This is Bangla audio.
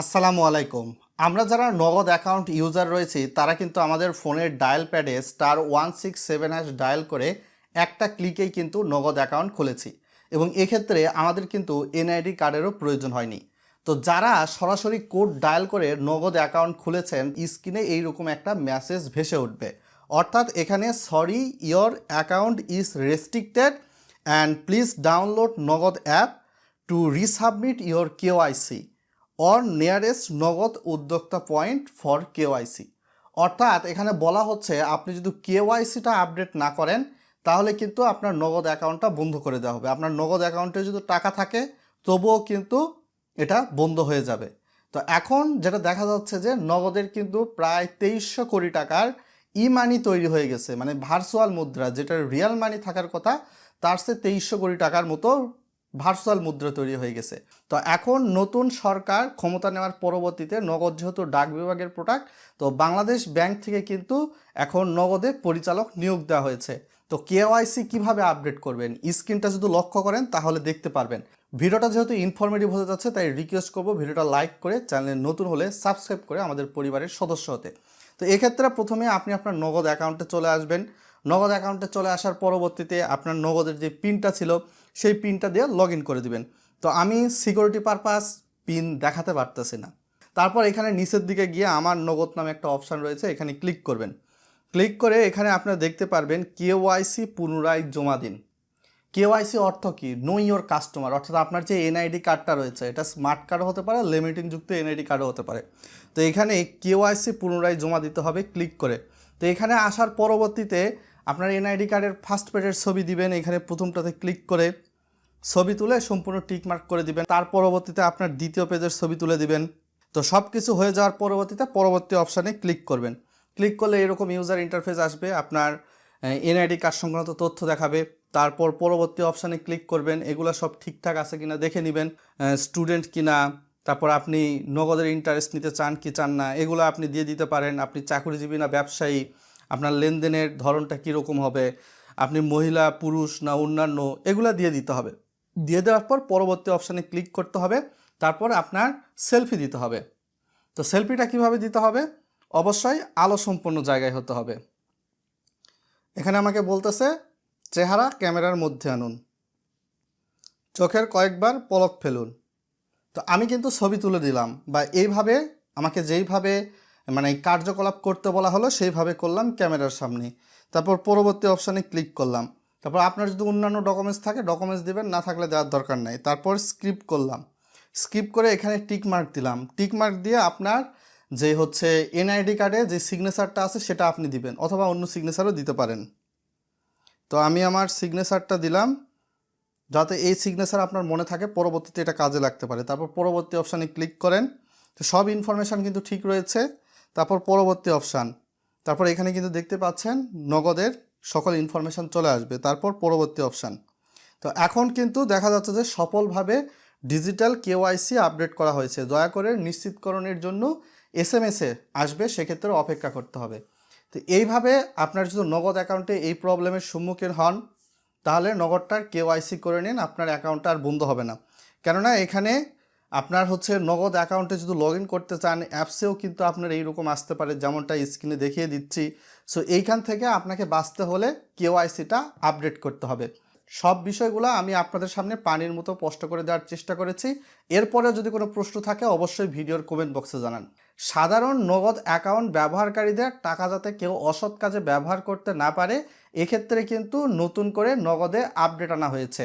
আসসালামু আলাইকুম। আমরা যারা নগদ অ্যাকাউন্ট ইউজার রয়েছি, তারা কিন্তু আমাদের ফোনের dial pad star one six seven hash dial করে একটা ক্লিকেই কিন্তু নগদ অ্যাকাউন্ট খুলেছি এবং এক্ষেত্রে আমাদের কিন্তু এনআইডি কার্ডেরও প্রয়োজন হয়নি। তো যারা সরাসরি কোড ডায়াল করে নগদ অ্যাকাউন্ট খুলেছেন, স্ক্রিনে এইরকম একটা মেসেজ ভেসে উঠবে। অর্থাৎ এখানে, sorry your account is restricted and please download Nagad app to resubmit your KYC or nearest Nagad উদ্যোক্তা পয়েন্ট ফর কেওআইসি অর্থাৎ এখানে বলা হচ্ছে, আপনি যদি কেওআইসিটা আপডেট না করেন, তাহলে কিন্তু আপনার নগদ অ্যাকাউন্টটা বন্ধ করে দেওয়া হবে। আপনার নগদ অ্যাকাউন্টে যদি টাকা থাকে, তবুও কিন্তু এটা বন্ধ হয়ে যাবে। তো এখন যেটা দেখা যাচ্ছে যে, নগদের কিন্তু প্রায় তেইশশো কোটি টাকার ই মানি তৈরি হয়ে গেছে। মানে ভার্চুয়াল মুদ্রা যেটা রিয়াল মানি থাকার কথা, তার সে তেইশশো কোটি টাকার মতো ভার্চুয়াল মুদ্রা তৈরি হয়ে গেছে। তো এখন নতুন সরকার ক্ষমতা নেওয়ার পরবর্তীতে নগদ যেহেতু ডাক বিভাগের প্রোডাক্ট তো বাংলাদেশ ব্যাংক থেকে কিন্তু এখন নগদে পরিচালক নিয়োগ দেওয়া হয়েছে। তো কেওয়াইসি কীভাবে আপডেট করবেন, স্ক্রিনটা যদি লক্ষ্য করেন তাহলে দেখতে পারবেন। ভিডিওটা যেহেতু ইনফরমেটিভ হতে যাচ্ছে, তাই রিকোয়েস্ট করব ভিডিওটা লাইক করে চ্যানেলে নতুন হলে সাবস্ক্রাইব করে আমাদের পরিবারের সদস্য হতে। তো এক্ষেত্রে প্রথমে আপনি আপনার নগদ অ্যাকাউন্টে চলে আসবেন। নগদ অ্যাকাউন্টে চলে আসার পরবর্তীতে আপনার নগদের যে পিনটা ছিল, সেই পিনটা দিয়ে লগ করে দিবেন। তো আমি সিকিউরিটি পারপাস পিন দেখাতে পারতেছি না। তারপর এখানে নিচের দিকে গিয়ে আমার নগদ নামে একটা অপশান রয়েছে, এখানে ক্লিক করবেন। ক্লিক করে এখানে আপনারা দেখতে পারবেন কেওয়াইসি পুনরায় জমা দিন। কেওয়াইসি অর্থ কি? নো ইয়োর কাস্টমার অর্থাৎ আপনার যে এনআইডি কার্ডটা রয়েছে, এটা স্মার্ট কার্ডও হতে পারে লিমিটিং যুক্ত এনআইডি কার্ডও হতে পারে। তো এখানে কেওয়াইসি পুনরায় জমা দিতে হবে, ক্লিক করে। তো এখানে আসার পরবর্তীতে আপনার এনআইডি কার্ডের ফার্স্ট পেজের ছবি দিবেন, এখানে প্রথমটাতে ক্লিক করে ছবি তুলে সম্পূর্ণ টিক মার্ক করে দিবেন। তার পরবর্তীতে আপনার দ্বিতীয় পেজের ছবি তুলে দিবেন। তো সব কিছু হয়ে যাওয়ার পরবর্তীতে পরবর্তী অপশানে ক্লিক করবেন। ক্লিক করলে এরকম ইউজার ইন্টারফেস আসবে, আপনার এনআইডি কার্ড সংক্রান্ত তথ্য দেখাবে। তারপর পরবর্তী অপশানে ক্লিক করবেন, এগুলো সব ঠিকঠাক আছে কিনা দেখে নেবেন স্টুডেন্ট কিনা, তারপর আপনি নগদের ইন্টারেস্ট নিতে চান কি চান না, এগুলো আপনি দিয়ে দিতে পারেন। আপনি চাকরিজীবী না, ব্যবসায়ী আপনার লেনদেনের ধরনটা কীরকম হবে? আপনি মহিলা, পুরুষ না অন্যান্য, এগুলা দিয়ে দিতে হবে। দিয়ে দেওয়ার পর পরবর্তী অপশানে ক্লিক করতে হবে। তারপর আপনার সেলফি দিতে হবে। তো সেলফিটা কীভাবে দিতে হবে? অবশ্যই আলো সম্পন্ন জায়গায় হতে হবে। এখানে আমাকে বলতেছে, চেহারা ক্যামেরার মধ্যে আনুন। চোখের কয়েকবার পলক ফেলুন। তো আমি কিন্তু ছবি তুলে দিলাম বা এইভাবে, আমাকে যেইভাবে মানে কার্যকলাপ করতে বলা হলো, সেইভাবে করলাম ক্যামেরার সামনে। তারপর পরবর্তী অপশানে ক্লিক করলাম। তারপর আপনার যদি অন্যান্য ডকুমেন্টস থাকে ডকুমেন্টস দিবেন, না থাকলে দেওয়ার দরকার নাই। তারপর স্ক্রিপ্ট করলাম। স্কিপ করে এখানে টিক মার্ক দিলাম। টিক মার্ক দিয়ে আপনার যে হচ্ছে এনআইডি কার্ডে যে সিগনেচারটা আছে, সেটা আপনি দিবেন, অথবা অন্য সিগনেচারও দিতে পারেন। তো আমি আমার সিগনেচারটা দিলাম, যাতে এই সিগনেচার আপনার মনে থাকে, পরবর্তীতে এটা কাজে লাগতে পারে। তারপর পরবর্তী অপশানে ক্লিক করেন। তো সব ইনফরমেশান কিন্তু ঠিক রয়েছে। তারপর পরবর্তী অপশান তারপর এখানে কিন্তু দেখতে পাচ্ছেন নগদের সকল ইনফরমেশান চলে আসবে, তারপর পরবর্তী অপশান তো এখন কিন্তু দেখা যাচ্ছে যে সফলভাবে ডিজিটাল কেওয়াইসি আপডেট করা হয়েছে। দয়া করে নিশ্চিতকরণের জন্য এস এম এসে আসবে, সেক্ষেত্রে অপেক্ষা করতে হবে। তো এইভাবে আপনার যদি নগদ অ্যাকাউন্টে এই প্রবলেমের সম্মুখীন হন, তাহলে নগদটার কেওয়াইসি করে নিন, আপনার অ্যাকাউন্টটা আর বন্ধ হবে না। কেননা এখানে আপনার হচ্ছে নগদ অ্যাকাউন্টে যদি লগ করতে চান, অ্যাপসেও কিন্তু আপনার এইরকম আসতে পারে, যেমনটা স্ক্রিনে দেখিয়ে দিচ্ছি। সো এইখান থেকে আপনাকে বাঁচতে হলে কেওয়াইসিটা আপডেট করতে হবে। সব বিষয়গুলো আমি আপনাদের সামনে পানির মতো স্পষ্ট করে দেওয়ার চেষ্টা করেছি। এরপরে যদি কোনো প্রশ্ন থাকে, অবশ্যই ভিডিওর কমেন্ট বক্সে জানান। সাধারণ নগদ অ্যাকাউন্ট ব্যবহারকারীদের টাকা যাতে কেউ অসৎ কাজে ব্যবহার করতে না পারে, এক্ষেত্রে কিন্তু নতুন করে নগদে আপডেট আনা হয়েছে।